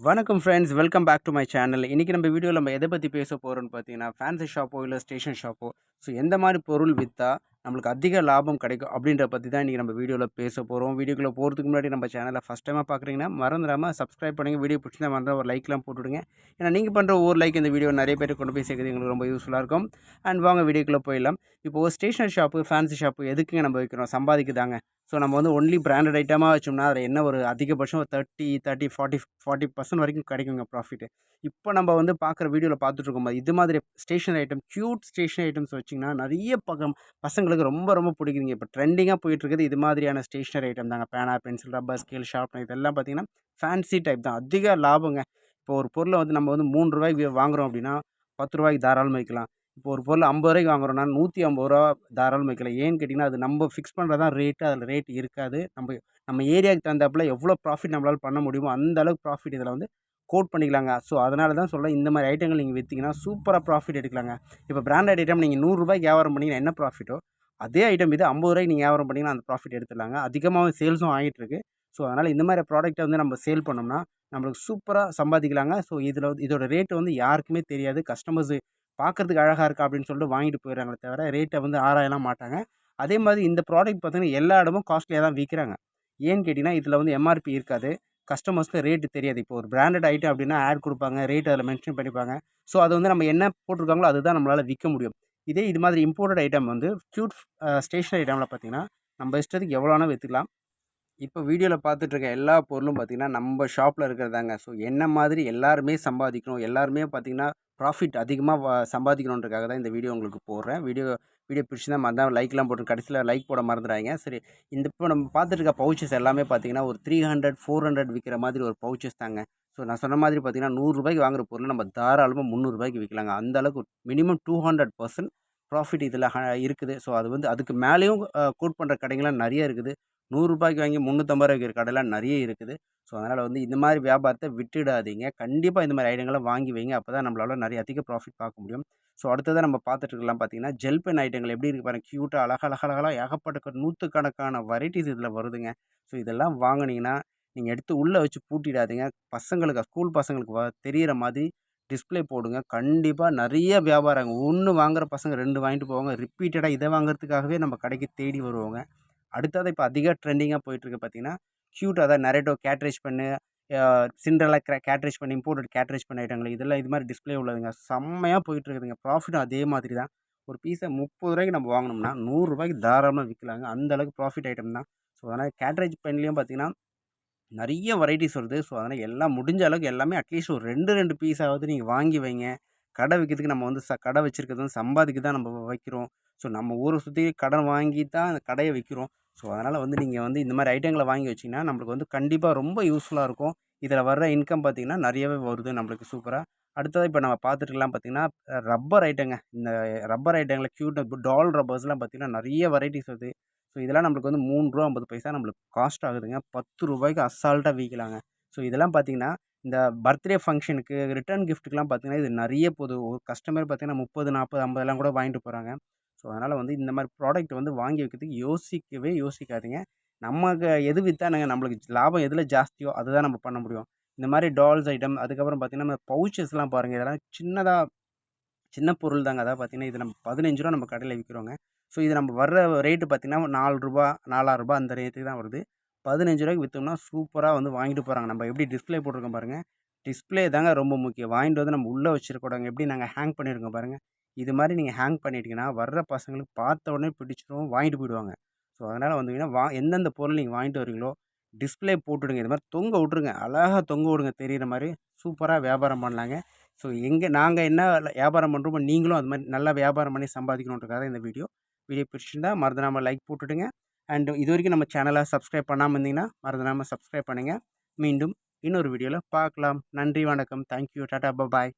வணக்கம் friends welcome back to my channel இன்றைக்கி நம்ம வீடியோவில் நம்ம எதை பற்றி பேச போகிறோம்னு பார்த்தீங்கன்னா ஃபேன்சி ஷாப்போ இல்லை ஸ்டேஷன் ஷாப்போ ஸோ எந்த மாதிரி பொருள் விற்றா நம்மளுக்கு அதிக லாபம் கிடைக்கும் அப்படின்ற பற்றி தான் இன்றைக்கி நம்ம வீடியோவில் பேச போகிறோம் வீடியோக்குள்ளே போகிறதுக்கு முன்னாடி நம்ம சேனலை ஃபஸ்ட் டைமாக பார்க்குறீங்கன்னா மறந்துடாமல் சப்ஸ்கிரைப் பண்ணுங்கள் வீடியோ பிடிச்சிருந்தா மறந்து ஒரு லைக்லாம் போட்டுவிடுங்க ஏன்னா நீங்கள் பண்ணுற ஒரு லைக் இந்த வீடியோ நிறைய பேர் கொண்டு போய் சேர்க்குறது எங்களுக்கு ரொம்ப யூஸ்ஃபுல்லாக இருக்கும். அண்ட் வாங்க வீடியோக்குள்ளே போயிடலாம். இப்போ ஒரு ஸ்டேஷனரி ஷாப்பு ஃபேன்சி ஷாப்பு எதுக்குங்க நம்ம வைக்கிறோம்? சம்பாதிக்குதாங்க. ஸோ நம்ம வந்து ஒன்லி பிராண்டட் ஐட்டமாக வச்சோம்னா அதில் என்ன ஒரு அதிகபட்சம் ஒரு thirty thirty forty forty percent வரைக்கும் கிடைக்குங்க ப்ராஃபிட்டு இப்போ நம்ம வந்து பார்க்குற வீடியோவில் பார்த்துட்டு இது மாதிரி stationery item cute stationery items வச்சிங்கன்னா நிறைய பக்கம் பசங்களுக்கு ரொம்ப ரொம்ப பிடிக்குதுங்க. இப்போ ட்ரெண்டிங்காக போயிட்டு இருக்குது இது மாதிரியான ஸ்டேஷனரி ஐட்டம் தாங்க. பேனா பென்சில் ரப்பர் ஸ்கேல் ஷார்ப்னர் இதெல்லாம் பார்த்தீங்கன்னா ஃபேன்சி டைப் தான். அதிக லாபங்க. இப்போ ஒரு பொருளை வந்து நம்ம வந்து மூணு ரூபாய்க்கு வாங்குறோம் அப்படின்னா பத்து ரூபாய்க்கு தாராளமாக வைக்கலாம் இப்போ ஒரு பொருள் ஐம்பது ரூபாய்க்கு வாங்குறோம்னா நூற்றி ஐம்பது ரூபா தாராளமாக வைக்கலாம் ஏன்னு கேட்டிங்கன்னா அது நம்ம ஃபிக்ஸ் பண்ணுறது தான் ரேட்டு அதில் ரேட் இருக்காது. நம்ம நம்ம ஏரியாவுக்கு தகுந்தாப்புல எவ்வளோ ப்ராஃபிட் நம்மளால் பண்ண முடியுமோ அந்த அளவுக்கு ப்ராஃபிட் இதில் வந்து கோட் பண்ணிக்கலாங்க. ஸோ அதனால தான் சொல்கிறேன் இந்த மாதிரி ஐட்டங்கள் நீங்கள் விற்றிங்கன்னா சூப்பராக ப்ராஃபிட் எடுக்கலாங்க. இப்போ பிராண்டட் ஐட்டம் நீங்கள் நூறுரூபாய்க்கு வியாபாரம் பண்ணிங்கன்னா என்ன ப்ராஃபிட்டோ அதே ஐட்டம் இது ஐம்பது ரூபாய்க்கு நீங்கள் வியாபாரம் பண்ணிங்கன்னா அந்த ப்ராஃபிட் எடுத்துடலாங்க. அதிகமாக சேல்ஸும் ஆகிட்டுருக்கு ஸோ அதனால் இந்த மாதிரி ப்ராடக்ட்டை வந்து நம்ம சேல் பண்ணோம்னா நம்மளுக்கு சூப்பராக சம்பாதிக்கலாங்க. ஸோ இதில் வந்து இதோட ரேட்டு வந்து யாருக்குமே தெரியாது. கஸ்டமர்ஸு பார்க்குறதுக்கு அழகாக இருக்கா அப்படின்னு சொல்லிட்டு வாங்கிட்டு போயிடுறாங்களே தவிர ரேட்டை வந்து ஆராயலாம் மாட்டாங்க. அதே மாதிரி இந்த ப்ராடக்ட் பார்த்தீங்கன்னா எல்லா இடமும் காஸ்ட்லியாக தான் விற்கிறாங்க. ஏன்னு கேட்டிங்கன்னா இதில் வந்து எம்ஆர்பி இருக்காது. கஸ்டமர்ஸ்க்கு ரேட்டு தெரியாது. இப்போ ஒரு பிராண்டட் ஐட்டம் அப்படின்னா ஆட் கொடுப்பாங்க. ரேட் அதில் மென்ஷன் பண்ணிப்பாங்க. ஸோ அது வந்து நம்ம என்ன போட்டிருக்காங்களோ அதுதான் நம்மளால் விற்க முடியும். இதே இது மாதிரி இம்போர்ட்டட் ஐட்டம் வந்து க்யூட் ஸ்டேஷனரி ஐட்டமில் பார்த்தீங்கன்னா நம்ம இஷ்டத்துக்கு எவ்வளோனா விற்றுக்கலாம் இப்போ வீடியோவில் பார்த்துட்ருக்க எல்லா பொருளும் பார்த்திங்கன்னா நம்ம ஷாப்பில் இருக்கிறதாங்க. ஸோ என்ன மாதிரி எல்லாருமே சம்பாதிக்கணும் எல்லாருமே பார்த்திங்கன்னா ப்ராஃபிட் அதிகமாக சம்பாதிக்கணுன்றக்காக தான் இந்த வீடியோ உங்களுக்கு போடுறேன். வீடியோ வீடியோ பிடிச்சிருந்தா மறந்தால் லைக்லாம் போட்டு கடைசியில் லைக் போட மறந்துடாங்க சரி இந்த இப்போ நம்ம பார்த்துட்டு இருக்க பவுச்சஸ் எல்லாமே பார்த்திங்கன்னா ஒரு த்ரீ ஹண்ட்ரட் ஃபோர் ஹண்ட்ரட் விற்கிற மாதிரி ஒரு பவுச்சஸ் தாங்க. ஸோ நான் சொன்ன மாதிரி பார்த்திங்கன்னா நூறுரூபாய்க்கு வாங்குற பொருள் நம்ம தாராளமாக முந்நூறுரூபாய்க்கு விற்கலாங்க அந்த அளவுக்கு minimum two hundred percent profit இதில் இருக்குது. ஸோ அது வந்து அதுக்கு மேலேயும் கோட் பண்ணுற கடைங்களாம் நிறைய இருக்குது. நூறுரூபாய்க்கு வாங்கி முந்நூற்றம்பது ரூபாய்க்கு விற்கிற கடைலாம் நிறைய இருக்குது. ஸோ அதனால் வந்து இந்த மாதிரி வியாபாரத்தை விட்டுடாதீங்க. கண்டிப்பாக இந்த மாதிரி ஐட்டங்களை வாங்கி வைங்க. அப்போ தான் நம்மளால் நிறைய அதிக ப்ராஃபிட் பார்க்க முடியும். ஸோ அடுத்ததாக நம்ம பார்த்துட்டு இருக்கலாம் பார்த்தீங்கன்னா ஜெல் பென் ஐட்டங்கள் எப்படி இருக்குது பாருங்கள் க்யூட்டாக அழகாக அழகழகாக ஏகப்பட்ட நூற்றுக்கணக்கான வெரைட்டிஸ் இதில் வருதுங்க. ஸோ இதெல்லாம் வாங்கினீங்கன்னா நீங்கள் எடுத்து உள்ளே வச்சு பூட்டிடாதீங்க. பசங்களுக்கு ஸ்கூல் பசங்களுக்கு வ தெரிகிற மாதிரி டிஸ்பிளே போடுங்க. கண்டிப்பாக நிறைய வியாபாரங்க. ஒன்று வாங்குகிற பசங்க ரெண்டு வாங்கிட்டு போவாங்க. ரிப்பீட்டடாக இதை வாங்குறதுக்காகவே நம்ம கடைக்கு தேடி வருவாங்க. அடுத்தது இப்போ அதிக ட்ரெண்டிங்காக போயிட்டுருக்கு பார்த்தீங்கன்னா க்யூட் அதாவது நரேட்டோ கேட்ரேஜ் பண்ணு சிண்ட்ரலா கே கேட்ரேஜ் பண்ணி இம்போர்ட்டட் கேட்ரேஜ் பண்ண ஐட்டங்கள் இதெல்லாம் இது மாதிரி டிஸ்பிளே உள்ளதுங்க. செம்மையாக போயிட்டுருக்குதுங்க. ப்ராஃபிட்டும் அதே மாதிரி தான். ஒரு பீஸை முப்பது ரூபாய்க்கு நம்ம வாங்கினோம்னா நூறுரூபாய்க்கு தாராளமாக விற்கலாங்க அந்தளவுக்கு ப்ராஃபிட் ஐட்டம் தான். ஸோ அதனால் கேட்ரேஜ் பென்லேயும் பார்த்திங்கன்னா நிறைய வெரைட்டிஸ் வருது. ஸோ அதனால் எல்லாம் முடிஞ்ச அளவுக்கு எல்லாமே அட்லீஸ்ட் ஒரு ரெண்டு ரெண்டு பீஸாவது நீங்கள் வாங்கி வைங்க. கடை வைக்கிறதுக்கு நம்ம வந்து ச கடை வச்சுருக்கிறது வந்து சம்பாதிக்க தான் நம்ம வைக்கிறோம். ஸோ நம்ம ஊரை சுற்றி கடன் வாங்கி தான் அந்த கடையை வைக்கிறோம். ஸோ அதனால் வந்து நீங்கள் வந்து இந்த மாதிரி ஐட்டங்களை வாங்கி வச்சிங்கன்னா நம்மளுக்கு வந்து கண்டிப்பாக ரொம்ப யூஸ்ஃபுல்லாக இருக்கும். இதில் வர்ற இன்கம் பார்த்திங்கன்னா நிறையவே வருது நம்மளுக்கு சூப்பராக அடுத்தது இப்போ நம்ம பார்த்துட்டுலாம் பார்த்திங்கன்னா ரப்பர் ஐட்டங்க இந்த ரப்பர் ஐட்டங்களில் க்யூட் டால் ரப்பர்ஸ்லாம் பார்த்திங்கன்னா நிறைய வெரைட்டிஸ் வருது. ஸோ இதெல்லாம் நம்மளுக்கு வந்து மூணு ரூபா ஐம்பது பைசா நம்மளுக்கு காஸ்ட் ஆகுதுங்க. பத்து ரூபாய்க்கு அசால்ட்டாக விற்கலாங்க ஸோ இதெல்லாம் பார்த்திங்கன்னா இந்த பர்த்டே ஃபங்க்ஷனுக்கு ரிட்டர்ன் கிஃப்ட்டுக்கெலாம் பார்த்திங்கன்னா இது நிறைய போது ஒரு கஸ்டமர் பார்த்திங்கன்னா முப்பது நாற்பது ஐம்பதெல்லாம் கூட வாங்கிட்டு போகிறாங்க ஸோ அதனால் வந்து இந்த மாதிரி ப்ராடக்ட் வந்து வாங்கி வைக்கிறதுக்கு யோசிக்கவே யோசிக்காதீங்க. நமக்கு எது விற்றானுங்க நம்மளுக்கு லாபம் எதில் ஜாஸ்தியோ அதுதான் நம்ம பண்ண முடியும். இந்த மாதிரி டால்ஸ் ஐட்டம் அதுக்கப்புறம் பார்த்திங்கன்னா நம்ம பவுச்சஸ்லாம் பாருங்கள் இதெல்லாம் சின்னதாக சின்ன பொருள் தாங்க அதாவது பார்த்திங்கன்னா இது நம்ம பதினஞ்சு ரூபா நம்ம கடையில் விற்கிறோங்க ஸோ இது நம்ம வர்ற ரேட்டு பார்த்திங்கன்னா நாலு ரூபா நாலாயிரரூபா அந்த ரேட்டுக்கு தான் வருது. பதினஞ்சு ரூபாய்க்கு விற்றோம்னா சூப்பராக வந்து வாங்கிட்டு போகிறாங்க நம்ம எப்படி டிஸ்பிளே போட்டிருக்கோம் பாருங்கள் டிஸ்பிளே தாங்க ரொம்ப முக்கியம். வாங்கிட்டு வந்து நம்ம உள்ளே வச்சுருக்கூடாங்க எப்படி நாங்கள் ஹேங் பண்ணியிருக்கோம் பாருங்கள் இது மாதிரி நீங்கள் ஹேங் பண்ணிட்டீங்கன்னா வர்ற பசங்களுக்கு பார்த்த உடனே பிடிச்சிரும் வாங்கிட்டு போயிடுவாங்க. ஸோ அதனால் வந்தீங்கன்னா வா எந்தெந்த பொருள் நீங்கள் வாங்கிட்டு வரீங்களோ டிஸ்பிளே போட்டுவிடுங்க இது மாதிரி தொங்க விட்ருங்க அழகாக தொங்க விடுங்க தெரிகிற மாதிரி சூப்பராக வியாபாரம் பண்ணலாங்க. ஸோ எங்கே நாங்கள் என்ன வியாபாரம் பண்ணுறோமோ நீங்களும் அது மாதிரி நல்லா வியாபாரம் பண்ணி சம்பாதிக்கணுன்றக்காக இந்த வீடியோ வீடியோ பிடிச்சிருந்தா மறந்துடாமல் லைக் போட்டுவிடுங்க அண்ட் இது வரைக்கும் நம்ம சேனலை சப்ஸ்கிரைப் பண்ணாமல் இருந்தீங்கன்னா மறந்துடாமல் சப்ஸ்கிரைப் பண்ணுங்கள் மீண்டும் இன்னொரு வீடியோவில் பார்க்கலாம். நன்றி வணக்கம். தேங்க்யூ டாடா பாய்